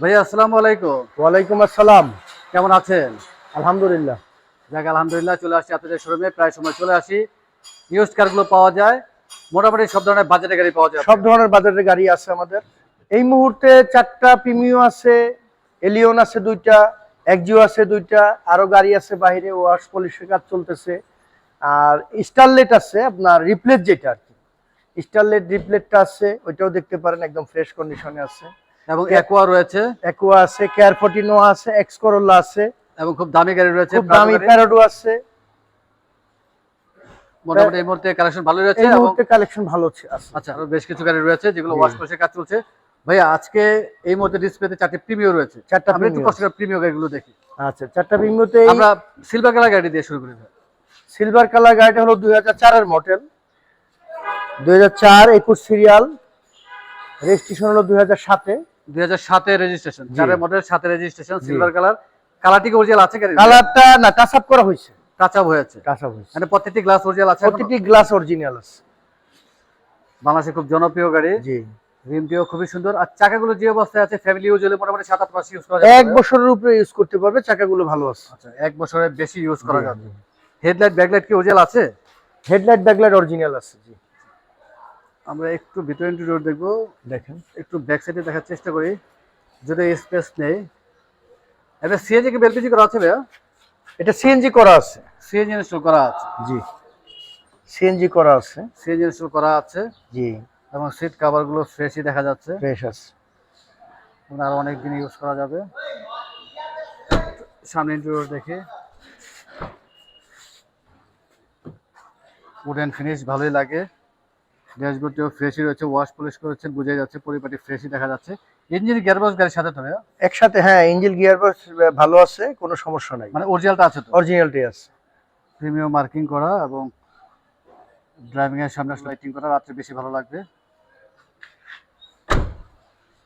ভাইয়া আসসালামু আলাইকুম। ওয়ালাইকুম আসসালাম। কেমন আছেন? আলহামদুলিল্লাহ। যাক আলহামদুলিল্লাহ চলে আসছি আপনাদের শোরুমে। প্রায় সময় চলে আসি। ইউজ কারগুলো পাওয়া যায়। মোটামুটি সব ধরনের বাজেটের গাড়ি পাওয়া যায় সব ধরনের বাজারের গাড়ি আছে আমাদের। এই মুহূর্তে চারটা প্রিমিও আছে এলিয়ন আছে দুইটা একজিও আছে দুইটা আরও গাড়ি আছে বাইরে ওয়াশ পলিশের কাজ চলতেছে। আর স্টারলেট আছে আপনার রিপ্লেট যেটা আর কি। স্টারলেট রিপ্লেটটা আছে ওইটাও দেখতে পারেন একদম ফ্রেশ কন্ডিশনে আছে। এবং অ্যাকোয়া রয়েছে। অ্যাকোয়া আছে কেয়ার ফোর্টিনো আছে এক্স করোলা আছে। এবং খুব দামি গাড়ি রয়েছে খুব দামি। প্যারাডো আছে। মোটামুটি এই মুহূর্তে কালেকশন ভালো রয়েছে এই মুহূর্তে কালেকশন ভালো আছে আচ্ছা আরও বেশ কিছু গাড়ি রয়েছে যেগুলো। ওয়াশ পলিশের কাজ চলছে। ভাইয়া আজকে এই মুহূর্তে ডিসপ্লেতে চারটি প্রিমিও রয়েছে। চারটা আমরা একটু কষ্ট করে প্রিমিও গাড়িগুলো দেখি। আচ্ছা চারটা প্রিমিওতে আমরা সিলভার কালার গাড়ি দিয়ে শুরু করি সিলভার কালার গাড়িটা হলো দুই হাজার চারের মডেল দুই হাজার চার একুশ সিরিয়াল রেজিস্ট্রেশন হলো দুই হাজার সাতে। দুই হাজার সাতের রেজিস্ট্রেশন চারের মডেল সাতের রেজিস্ট্রেশন সিলভার কালার কালারটি অরিজিনাল আছে কালারটা না টাচ করা হয়েছে। টাচ হয়েছে। টাচ হয়েছে। মানে প্রত্যেকটি গ্লাস অরিজিনাল আছে এখনও? গ্লাস অরিজিনাল আছে। বাংলাদেশে খুব জনপ্রিয় গাড়ি। জি। রিমটিও খুবই সুন্দর। আর চাকাগুলো যে অবস্থায় আছে ফ্যামিলি ইউজ হলে মোটামুটি সাত আট মাস ইউজ করা এক বছরের উপরে ইউজ করতে পারবে চাকাগুলো ভালো আছে। আচ্ছা এক বছরের বেশি ইউজ করা যাবে। হেডলাইট ব্যাকলাইট কি অরিজিনাল আছে? হেডলাইট ব্যাকলাইট অরিজিনাল আছে জি। আমরা একটু ভিতরে ইন্টেরিয়র দেখব। দেখেন। একটু ব্যাক সাইডে দেখার চেষ্টা করি যদি স্পেস নেই। এবার সিএনজি কি বেলপিজি করা আছে ভাইয়া? এটা সিএনজি করা আছে। সিএনজি ইনস্টল করা আছে। জি। সিএনজি করা আছে। সিএনজি ইনস্টল করা আছে। জি। এবং সিট কাভারগুলো ফ্রেশই দেখা যাচ্ছে। ফ্রেশ আছে। এবং আরও অনেক দিন ইউজ করা যাবে। সামনে ইন্টেরিয়র দেখি। উডেন ফিনিশ ভালোই লাগে। ড্যাশবোর্ডটিও ফ্রেশই রয়েছে ওয়াশ পলিশ করেছেন বোঝা যাচ্ছে পরিপাটি ফ্রেশই দেখা যাচ্ছে। ইঞ্জিন গিয়ারবক্স গাড়ির সাথে তো? একসাথে হ্যাঁ ইঞ্জিন গিয়ার ভালো আছে কোনো সমস্যা নাই। মানে অরিজিনালটা আছে তো? অরিজিনালটাই আছে। প্রিমিয়াম মার্কিং করা এবং ড্রাইভিং এর সামনে লাইটিং করা রাত্রে বেশি ভালো লাগবে।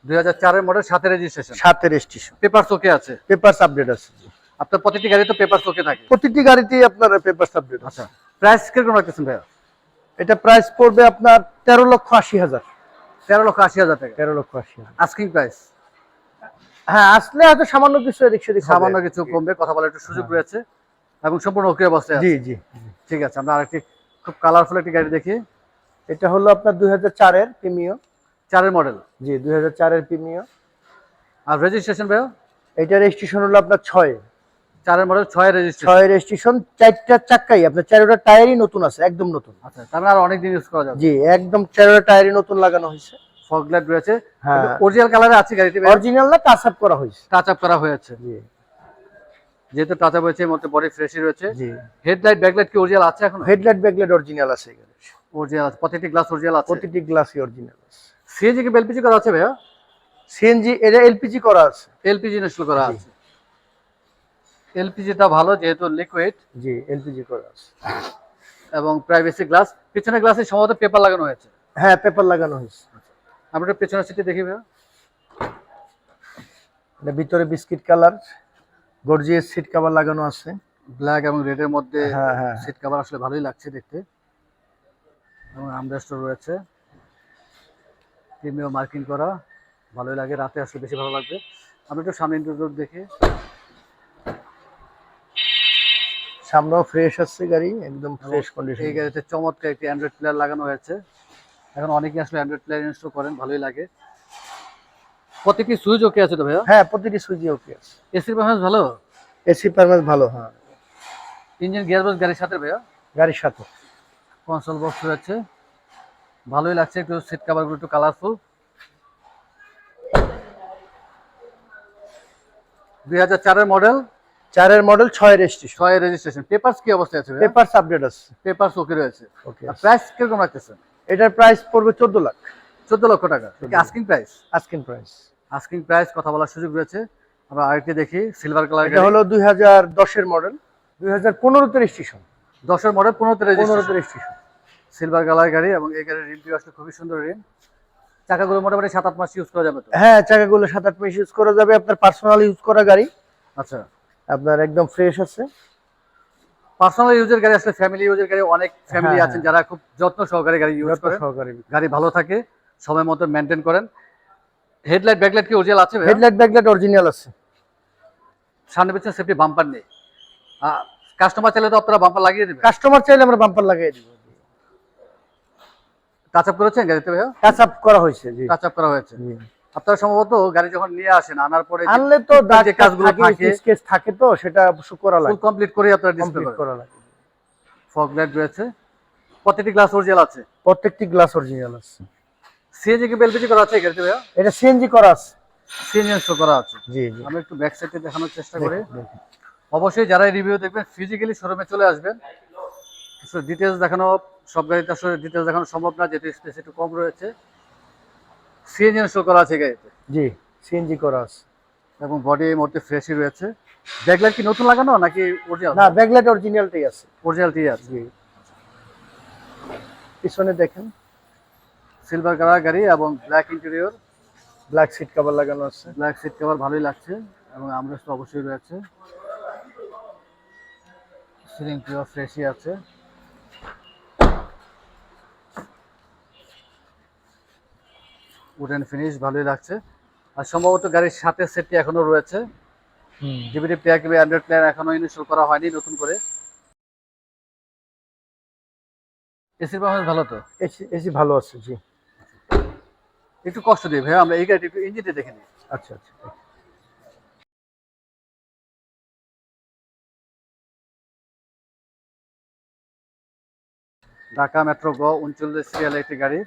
দুই হাজার চারের মডেল সাথে রেজিস্ট্রেশন সাথে রেজিস্ট্রেশন পেপার চোখে আছে? পেপারস আপডেট আছে। আপনার প্রতিটি গাড়ি তো পেপার চোখে থাকে? প্রতিটি গাড়িতেই আপনার পেপারস আপডেট আছে। আচ্ছা প্রাইস কীরকম রাখতেছেন ভাইয়া? এটা প্রাইস পড়বে আপনার তেরো লক্ষ আশি হাজার। তেরো লক্ষ আশি হাজার টাকা। তেরো লক্ষ আশি হাজার। আস্কিং প্রাইস হ্যাঁ আসলে হয়তো সামান্য কিছু এদিক সেদিক সামান্য কিছু কমবে কথা বলার একটু সুযোগ রয়েছে। এবং সম্পূর্ণ ওকে অবস্থায় জি জি ঠিক আছে আমরা আরেকটি খুব কালারফুল একটি গাড়ি দেখি। এটা হলো আপনার দুই হাজার চারের প্রিমিয় চারের মডেল জি দুই হাজার চারের প্রিমিয় আর রেজিস্ট্রেশন ভাইয়া? এটা রেজিস্ট্রেশন হলো আপনার ছয়। চারের মডেল ছয় রেজিস্ট্রেশন ছয় রেজিস্ট্রেশন চারটা চাক্কাই আপনার চারোটা টায়ারই নতুন আছে একদম নতুন। আচ্ছা তার মানে আর অনেক দিন ইউজ করা যাবে। জি একদম চারোটা টায়ারই নতুন লাগানো হয়েছে। ফগ লাইট রয়েছে। হ্যাঁ। অরিজিনাল কালারে আছে গাড়িটি অরিজিনাল না টাচ আপ করা হয়েছে। টাচ আপ করা হয়েছে। জি। যেহেতু টাচ আপ হয়েছে মধ্যে বডি ফ্রেশই রয়েছে। জি। হেডলাইট ব্যাকলাইট কি অরিজিনাল আছে এখন? হেডলাইট ব্যাকলাইট অরিজিনাল আছে এখানে অরিজিনাল আছে প্রত্যেকটি গ্লাস অরিজিনাল আছে। প্রতিটি গ্লাসই অরিজিনাল আছে। সিএনজি কি এলপিজি করা আছে ভাইয়া? সিএনজি এটা এলপিজি করা আছে। এলপিজি ইনস্টল করা আছে। এলপিজিটা ভালো যেহেতু লিকুইড জি এলপিজি করা আছে। এবং প্রাইভেসি গ্লাস পিছনের গ্লাসে সম্ভবত পেপার লাগানো হয়েছে। হ্যাঁ পেপার লাগানো হয়েছে। আমরা একটু পেছনের সিটে দেখি ভাইয়া। এটা ভিতরে biscuit colour gorgeous seat cover লাগানো আছে। ব্ল্যাক এবং রেডের মধ্যে হ্যাঁ, হ্যাঁ। সিট কভার আসলে ভালোই লাগছে দেখতে। এবং আমরেস্টও রয়েছে। প্রিমিয়াম মার্কিং করা ভালোই লাগে। রাতে আসলে বেশি ভালো লাগবে। আমরা একটু সামনে ইন্টারভিউ দেখি। সামনেও ফ্রেশ আছে গাড়ি একদম ফ্রেশ কন্ডিশন এই গাড়িতে চমৎকার একটি অ্যান্ড্রয়েড প্লেয়ার লাগানো হয়েছে। এখন অনেকেই আসলে অ্যান্ড্রয়েড প্লেয়ার ইনস্টল করেন ভালোই লাগে। প্রত্যেকটি সুইচ ওকে আছে তো ভাইয়া? হ্যাঁ প্রতিটি সুইচই ওকে আছে। এসির পারফরমেন্স ভালো? এসি পারফরম্যান্স ভালো হ্যাঁ। ইঞ্জিন গিয়ারবক্স গাড়ির সাথে ভাইয়া? গাড়ির সাথে। কনসোল বক্স রয়েছে। ভালোই লাগছে একটু সিট কাভারগুলো একটু কালারফুল দুই হাজার চারের মডেল চারের মডেল ছয় রেজিস্ট্রেশন ছয় রেজিস্ট্রেশন পেপারস কি অবস্থায় আছে পেপারস আপডেট আছে। পেপারস ওকে রয়েছে। ওকে প্রাইস কীরকম রাখতেছেন? এটার প্রাইস পড়বে চোদ্দ লাখ। চোদ্দ লক্ষ টাকা। Asking price asking price asking price কথা বলার সুযোগ রয়েছে। আমরা আরেকটি দেখি সিলভার কালার এটা হলো দুই হাজার দশের মডেল দুই হাজার পনেরোতে রেজিস্ট্রেশন দশের মডেল পনেরোতে পনেরোতে রেজিস্ট্রেশন সিলভার কালার গাড়ি এবং এই গাড়ির রিমটি আসলে খুবই সুন্দর রিম চাকাগুলো মোটামুটি সাত আট মাস ইউজ করা যাবে তো? হ্যাঁ চাকাগুলো সাত আট মাস ইউজ করা যাবে। আপনার পার্সোনাল ইউজ করা গাড়ি। আচ্ছা। আপনার একদম ফ্রেশ আছে। পার্সোনাল ইউজের গাড়ি আসলে ফ্যামিলি ইউজের গাড়ি অনেক ফ্যামিলি হ্যাঁ, আছেন যারা খুব যত্ন সহকারে গাড়ি ইউজ করেন। গাড়ি ভালো থাকে সময় মতো মেনটেন করেন। হেডলাইট ব্যাকলাইট কি অরিজিনাল আছে হেডলাইট ব্যাকলাইট অরিজিনাল আছে। সামনে পেছনে সেফটি বাম্পার নেই। কাস্টমার চাইলে তো আপনারা বাম্পার লাগিয়ে দেবেন। কাস্টমার চাইলে আমরা বাম্পার লাগিয়ে দিব। টাচ আপ করেছেন গাড়িতে ভাইয়া? টাচ আপ করা হয়েছে জি। টাচ আপ করা হয়েছে। জি। আপনারা সম্ভবত গাড়ি যখন নিয়ে আসেন আনার পরে আনলে তো যে কাজগুলো থাকে স্কেচ থাকে তো সেটা করা ফুল লাগে। কমপ্লিট করে আপনারা ডিসপ্লে করা লাগে। ফগ লাইট রয়েছে। প্রতিটি গ্লাস অরিজিনাল আছে? প্রত্যেকটি গ্লাস অরিজিনাল আছে। সিএনজি কি বেলপিজি করা আছে গাড়িতে ভাইয়া? এটা সিএনজি করা আছে। সিএনজি ইনস্টল করা আছে। জি জি। আমি একটু ব্যাক সাইডে দেখানোর চেষ্টা করি। অবশ্যই যারা রিভিউ দেখবেন ফিজিক্যালি শোরুমে চলে আসবেন। ডিটেলস দেখানো সব গাড়িতে আসলে ডিটেলস দেখানো সম্ভব না যেহেতু স্পেস একটু কম রয়েছে। সিএনজি ইনস্টল করা আছে গাড়িতে? জি। সিএনজি করা আছে। এবং বডি মুহূর্তে ফ্রেশই রয়েছে। ব্যাকলাইট কি নতুন লাগানো নাকি অরিজিনাল না ব্যাকলাইট অরিজিনালটাই আছে। অরিজিনালটি আছে। জি। পিছনে দেখেন। সিলভার কালার গাড়ি এবং black interior black seat cover লাগানো আছে। ব্ল্যাক সিট কভার ভালোই লাগছে এবং আমরেস্ট অবশ্যই রয়েছে। সিলিং ফ্রেশই আছে। উডেন ফিনিশ ভালোই লাগছে। আর সম্ভবত গাড়ির সাথে সেটটি এখনও রয়েছে। ডিভিডি প্লেয়ার কিংবা অ্যান্ড্রয়েড প্লেয়ার এখনও ইনস্টল করা হয়নি নতুন করে। এসির পারফরমেন্স ভালো তো? এসি এসি ভালো আছে জি। একটু কষ্ট দিই ভাই আমরা এই গাড়িটি একটু ইঞ্জিনটি দেখে নিই। আচ্ছা আচ্ছা। ঢাকা মেট্রো গ উনচল্লিশ সিরিয়াল একটি গাড়ি।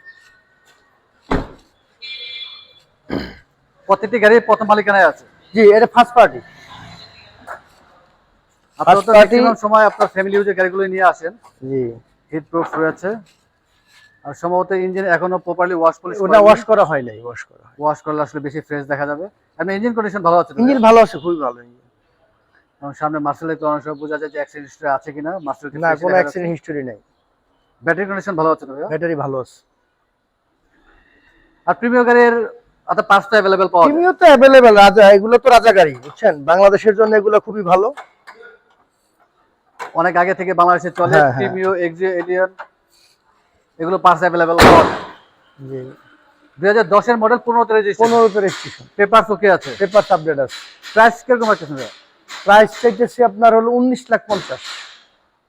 প্রত্যেকটি গাড়ি প্রথম মালিকানায় আছে। জি এটা ফার্স্ট পার্টি আপনারা তো ম্যাক্সিমাম সময় আপনার ফ্যামিলি ইউজের গাড়িগুলো নিয়ে আসেন। জি। হিট প্রুফ রয়েছে। আর সম্ভবত ইঞ্জিন এখনও প্রপারলি ওয়াশ পলিশ ওটা ওয়াশ করা হয় নাই ওয়াশ করা ওয়াশ করলে আসলে বেশি ফ্রেশ দেখা যাবে। ইঞ্জিন কন্ডিশন ভালো আছে ইঞ্জিন ভালো আছে খুবই ভালো এবং সামনে মার্সেল তো অনেক সময় বোঝা যায় যে অ্যাক্সিডেন্ট হিস্ট্রি আছে কিনা মার্সেল না কোনো অ্যাক্সিডেন্ট হিস্টোরি নাই। ব্যাটারি কন্ডিশন ভালো আছে তো ব্যাটারি ভালো আছে। আর প্রিমিয়ার গাড়ির আপনার পার্টস তো অ্যাভেলেবেল পাওয়া যায়। তো অ্যাভেলেবেল রাজা এগুলো তো রাজা গাড়ি বুঝছেন? বাংলাদেশের জন্য এগুলো খুবই ভালো। অনেক আগে থেকে বাংলাদেশে চলে হ্যাঁ, হ্যাঁ। প্রিমিও এক্সিও এলিয়ন এগুলো পার্টস অ্যাভেলেবেল পাওয়া যায়। জি। দুই হাজার দশের মডেল পনেরোতে রেজিস্ট্রেশন পনেরোতে রেজিস্ট্রেশন পেপারস ওকে আছে? পেপার আপডেট আছে। প্রাইস কীরকম আছে ভাইয়া? প্রাইস চাইতেছি আপনার হলো উনিশ লাখ পঞ্চাশ।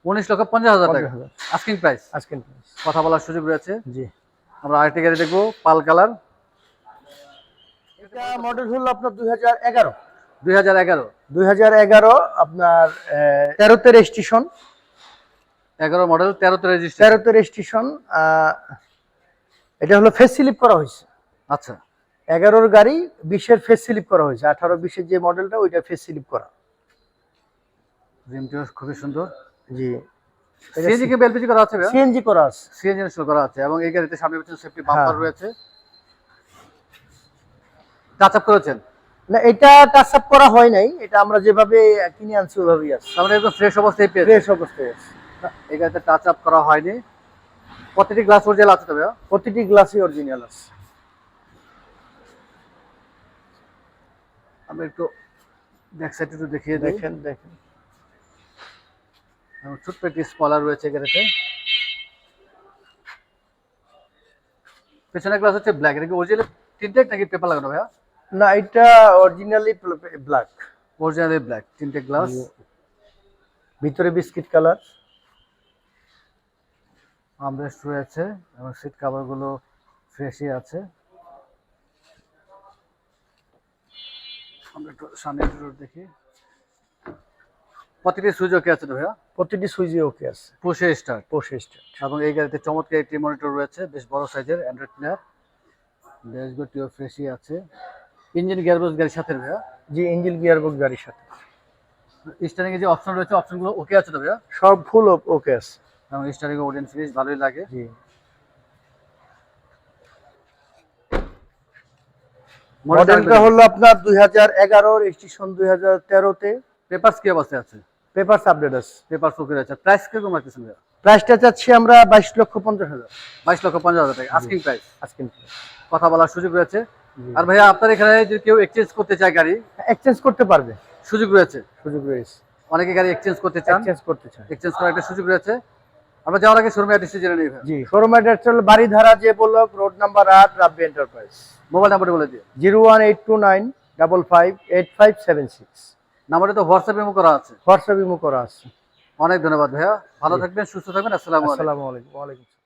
উনিশ লক্ষ পঞ্চাশ হাজার টাকা। আস্কিং প্রাইস আজকের প্রাইস কথা বলার সুযোগ রয়েছে। জি। আমরা আরেকটি গাড়ি দেখব পাল কালার। এটা মডেল হলো আপনার দুই হাজার এগারো। দুই হাজার এগারো। দুই হাজার এগারো আপনার তেরোতে রেজিস্ট্রেশন এগারো মডেল তেরোতে রেজিস্ট্রেশন তেরোতে রেজিস্ট্রেশন এটা হলো ফেস স্লিপ করা হয়েছে। আচ্ছা। এগারোর গাড়ি বিশের ফেস স্লিপ করা হয়েছে। আঠারো বিশের যে মডেলটা ওইটা ফেস স্লিপ করা। রিমটিও খুবই সুন্দর। জি। সিএনজি কে বেলপিজি করা আছে সিএনজি করা আছে। সিএনজি ইনস্টল করা আছে এবং এই গাড়িতে সামনে পিছনে সেফটি বাম্পার। রয়েছে। টাচ আপ করেছেন? না এটা টাচ আপ করা হয় নাই এটা আমরা যেভাবে কিনে আনছি ওইভাবেই আছে। তার মানে একদম ফ্রেশ অবস্থায় পেয়েছে ফ্রেশ অবস্থায় আছে। গাড়িতে টাচ আপ করা হয়নি। প্রতিটি গ্লাস অরিজিনাল আছে তো ভাইয়া? প্রতিটি গ্লাসই অরিজিনাল আছে। আমি একটু ব্যাক সাইড একটু দেখিয়ে দেখেন দেখেন। ছোট্ট একটি স্পলার রয়েছে গাড়িতে পেছনের গ্লাস হচ্ছে ব্ল্যাক এটা কি অরিজিনাল তিনটে নাকি পেপার লাগানো ভাইয়া? না এটা অরিজিনালি ব্ল্যাক অরিজিনালি ব্ল্যাক তিনটে গ্লাস ভিতরে বিস্কিট কালার আমরেস্ট রয়েছে এবং সিট কাভারগুলো ফ্রেশই আছে। আমরা একটু সামনে একটু দেখি। প্রতিটি সুইচ ওকে আছে তো ভাইয়া? প্রতিটি সুইচে ওকে আছে। পুষে স্টার্ট পোষে স্টার্ট এবং এই গাড়িতে চমৎকার একটি মনিটর রয়েছে বেশ বড় সাইজের অ্যান্ড্রয়েড প্লেয়ার ড্যাশবোর্ডটিও ফ্রেশই আছে। ইঞ্জিন গিয়ারবক্স গাড়ির সাথে ভাইয়া? জি ইঞ্জিন গিয়ার বক্স গাড়ির সাথে। স্টারিং এ যে অপশন রয়েছে অপশনগুলো ওকে আছে তো ভাইয়া? সব ফুল ওকে আছে। এবং স্টারিং ওডেন ফিনিশ ভালোই লাগে। জি। মডেলটা হলো আপনার দুই হাজার এগারো রেজিস্ট্রেশন দুই হাজার তেরোতে। পেপারস কি অবস্থায় আছে? পেপার আপডেট আছে। পেপারস ওকে রয়েছে। প্রাইস কীরকম রাখতেছেন ভাইয়া? প্রাইসটা চাচ্ছি আমরা বাইশ লক্ষ পঞ্চাশ হাজার। বাইশ লক্ষ পঞ্চাশ হাজার টাকা। আস্কিং প্রাইস আস্কিং কথা বলার সুযোগ রয়েছে। আর ভাইয়া আপনার এখানে যদি কেউ এক্সচেঞ্জ করতে চায় গাড়ি এক্সচেঞ্জ করতে পারবে। সুযোগ রয়েছে? সুযোগ রয়েছে। অনেকে গাড়ি এক্সচেঞ্জ করতে চান? এক্সচেঞ্জ করতে চায় এক্সচেঞ্জ করার একটা সুযোগ রয়েছে? আমরা যাওয়ার আগে শোরুমে অ্যাড্রেসটি জেনে নিই জি শোরুম অ্যাড্রেস হলো বাড়িধারা যে ব্লক রোড নাম্বার আট রাব্বি এন্টারপ্রাইজ। মোবাইল নাম্বারটি বলে দিই zero one eight two nine double five eight five seven six. নাম্বারটি তো হোয়াটসঅ্যাপে ইমো করা আছে। হোয়াটসঅ্যাপ ইমো করা আছে। অনেক ধন্যবাদ ভাইয়া। ভালো থাকবেন সুস্থ থাকবেন। আসসালামু আলাইকুম। আসসালামু আলাইকুম। ওয়ালাইকুম আসসালাম।